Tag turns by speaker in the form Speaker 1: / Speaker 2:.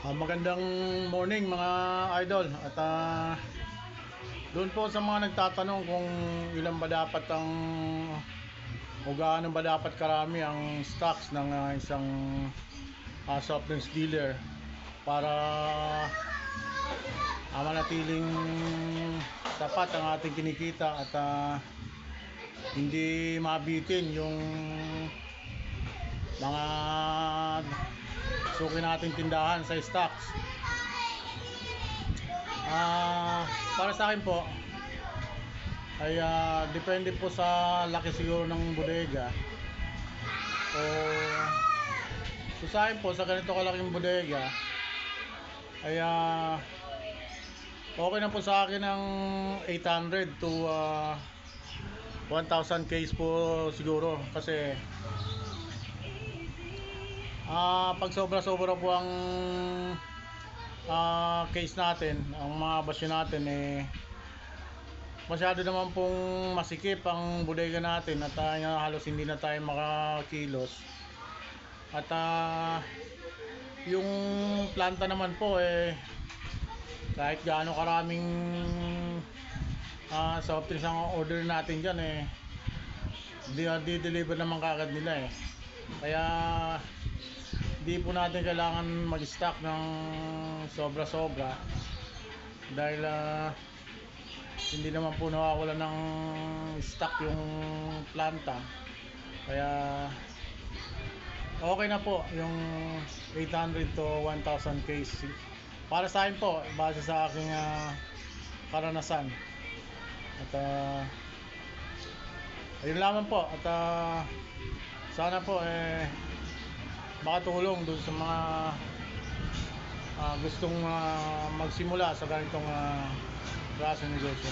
Speaker 1: Ah, magandang morning mga idol. At ah, doon po sa mga nagtatanong kung ilan ba dapat ang o gaano ba dapat karami ang stocks ng ah, isang ah, soft dealer para ah, manatiling sapat ang ating kinikita at ah, hindi mabitin yung mga suki nating tindahan sa stocks. Ah, para sa akin po ay ah, depende po sa laki siguro ng bodega. O so sa akin po sa ganito kalaking bodega ay ah, okay na po sa akin ng 800 to ah, 1,000 case po siguro kasi Ah, pag sobra-sobra po ang ah, case natin, ang mga basyo natin eh masyado naman pong masikip ang bodega natin at ah, halos hindi na tayo makakilos. At ah, yung planta naman po eh kahit gaano karaming ah, soft drinks ang order natin dyan eh di, di-deliver naman kagad nila eh. Kaya di po natin kailangan mag-stock ng sobra-sobra. Dahil ah, hindi naman po nawawala ng stock yung planta. Kaya okay na po yung 800 to 1,000 case. Para sa akin po base sa aking ah, karanasan. At ah, ayun lamang po. At ah, sana po eh makatulong dun sa mga ah, gustong ah, magsimula sa ganitong uh, klaseng negosyo.